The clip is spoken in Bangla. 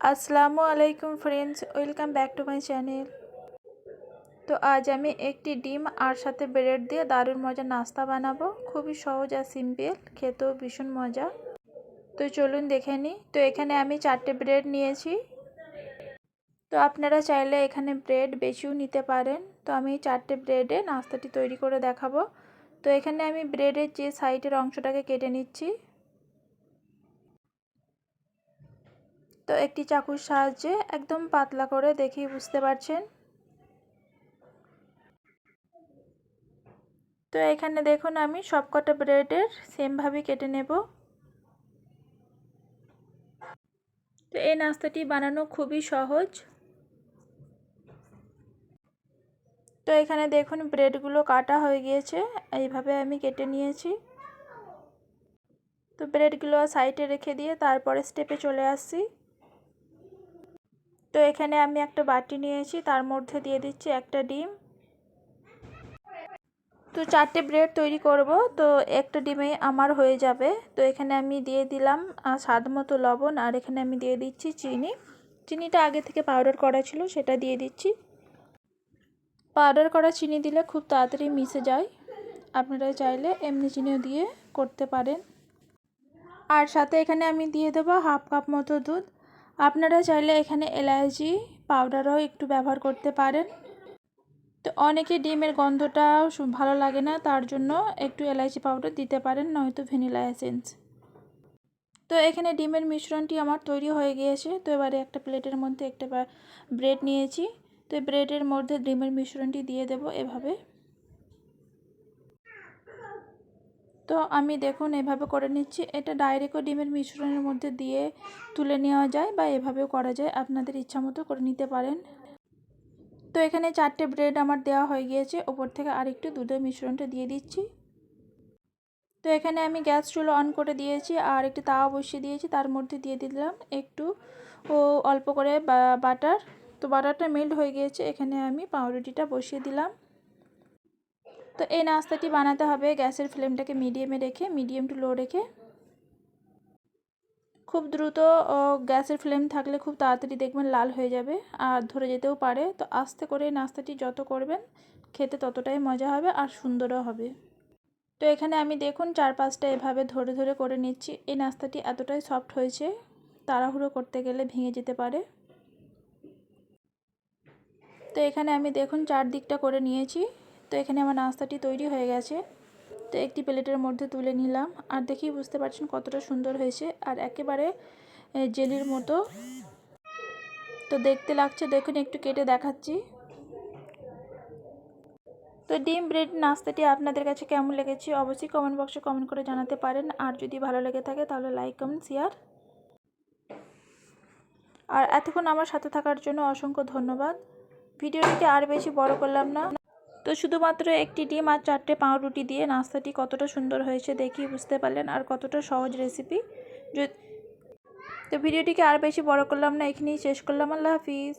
আসসালামু আলাইকুম friends, welcome back to my channel. তো আজ আমি একটি ডিম আর সাথে ব্রেড দিয়ে দারুণ মজা নাস্তা বানাবো। খুবই সহজ আর সিম্পল, খেতেও ভীষণ মজা। তো চলুন দেখে নিই। তো এখানে আমি চারটে ব্রেড নিয়েছি। তো আপনারা চাইলে এখানে ব্রেড বেশিও নিতে পারেন। তো আমি চারটে ব্রেডে নাস্তাটি তৈরি করে দেখাবো। তো এখানে আমি ব্রেডের যে সাইডের অংশটাকে কেটে নিচ্ছি। তো একটি চাকুর সাহায্যে একদম পাতলা করে দেখি বুঝতে পারছেন। তো এখানে দেখুন আমি সবকটা ব্রেডের সেমভাবে কেটে নেব। তো এই নাস্তাটি বানানো খুবই সহজ। তো এখানে দেখুন ব্রেডগুলো কাটা হয়ে গিয়েছে, এইভাবে আমি কেটে নিয়েছি। তো ব্রেডগুলো সাইডে রেখে দিয়ে তারপরে স্টেপে চলে আসছি। তো এখানে আমি একটা বাটি নিয়েছি, তার মধ্যে দিয়ে দিচ্ছি একটা ডিম। তো চারটে ব্রেড তৈরি করব, তো একটা ডিমে আমার হয়ে যাবে। তো এখানে আমি দিয়ে দিলাম স্বাদ মতো লবণ, আর এখানে আমি দিয়ে দিচ্ছি চিনি। চিনিটা আগে থেকে পাউডার করা ছিল, সেটা দিয়ে দিচ্ছি। পাউডার করা চিনি দিলে খুব তাড়াতাড়ি মিশে যায়। আপনারা চাইলে এমনি চিনিও দিয়ে করতে পারেন। আর সাথে এখানে আমি দিয়ে দেবো হাফ কাপ মতো দুধ। আপনারা চাইলে এখানে এলাচি পাউডারও একটু ব্যবহার করতে পারেন। তো অনেকে ডিমের গন্ধটা ভালো লাগে না, তার জন্য একটু এলাচি পাউডার দিতে পারেন, নয়তো ভ্যানিলা এসেন্স। তো এখানে ডিমের মিশ্রণটি আমার তৈরি হয়ে গিয়েছে। তো এবারে একটা প্লেটের মধ্যে একটা ব্রেড নিয়েছি। তো ব্রেডের মধ্যে ডিমের মিশ্রণটি দিয়ে দেব এভাবে। তো আমি দেখুন, এভাবে করে নিচ্ছি। এটা ডাইরেক্টও ডিমের মিশ্রণের মধ্যে দিয়ে তুলে নেওয়া যায় বা এভাবেও করা যায়। আপনাদের ইচ্ছা মতো করে নিতে পারেন। তো এখানে চারটে ব্রেড আমার দেওয়া হয়ে গিয়েছে। ওপর থেকে আরেকটু দুধের মিশ্রণটা দিয়ে দিচ্ছি। তো এখানে আমি গ্যাস চুলো অন করে দিয়েছি আর একটি তাওয়া বসিয়ে দিয়েছি। তার মধ্যে দিয়ে দিলাম একটু ও অল্প করে বাটার। তো বাটারটা মেল্ট হয়ে গিয়েছে। এখানে আমি পাউরুটিটা বসিয়ে দিলাম। তো এই নাস্তাটি বানাতে হবে গ্যাসের ফ্লেমটাকে মিডিয়ামে রেখে, মিডিয়াম টু লো রেখে। খুব দ্রুত গ্যাসের ফ্লেম থাকলে খুব তাড়াতাড়ি দেখবেন লাল হয়ে যাবে আর ধরে যেতেও পারে। তো আস্তে করে নাস্তাটি যত করবেন, খেতে ততটাই মজা হবে আর সুন্দরও হবে। তো এখানে আমি দেখুন চার পাঁচটা এভাবে ধরে ধরে করে নিচ্ছি। এই নাস্তাটি এতটাই সফট হয়েছে, তাড়াহুড়ো করতে গেলে ভেঙে যেতে পারে। তো এখানে আমি দেখুন চার দিকটা করে নিয়েছি। তো এখানে আমার নাস্তাটি তৈরি হয়ে গেছে। তো একটি প্লেটের মধ্যে তুলে নিলাম। আর দেখি বুঝতে পারছেন কতটা সুন্দর হয়েছে। আর একেবারে জেলির মতো। তো দেখতে লাগছে, দেখুন একটু কেটে দেখাচ্ছি। তো ডিম ব্রেড নাস্তাটি আপনাদের কাছে কেমন লেগেছে অবশ্যই কমেন্ট বক্সে কমেন্ট করে জানাতে পারেন। আর যদি ভালো লেগে থাকে তাহলে লাইক কমেন্ট শেয়ার আর এতক্ষণ আমার সাথে থাকার জন্য অসংখ্য ধন্যবাদ। ভিডিওটিকে আর বেশি বড় করলাম না। তো শুধুমাত্র একটি ডিম আর চারটে পাউরুটি দিয়ে নাস্তাটি কতটা সুন্দর হয়েছে দেখি বুঝতে পারলেন আর কতটা সহজ রেসিপি তো ভিডিওটিকে আর বেশি বড় করলাম না, এখানেই শেষ করলাম। আল্লাহ হাফিজ।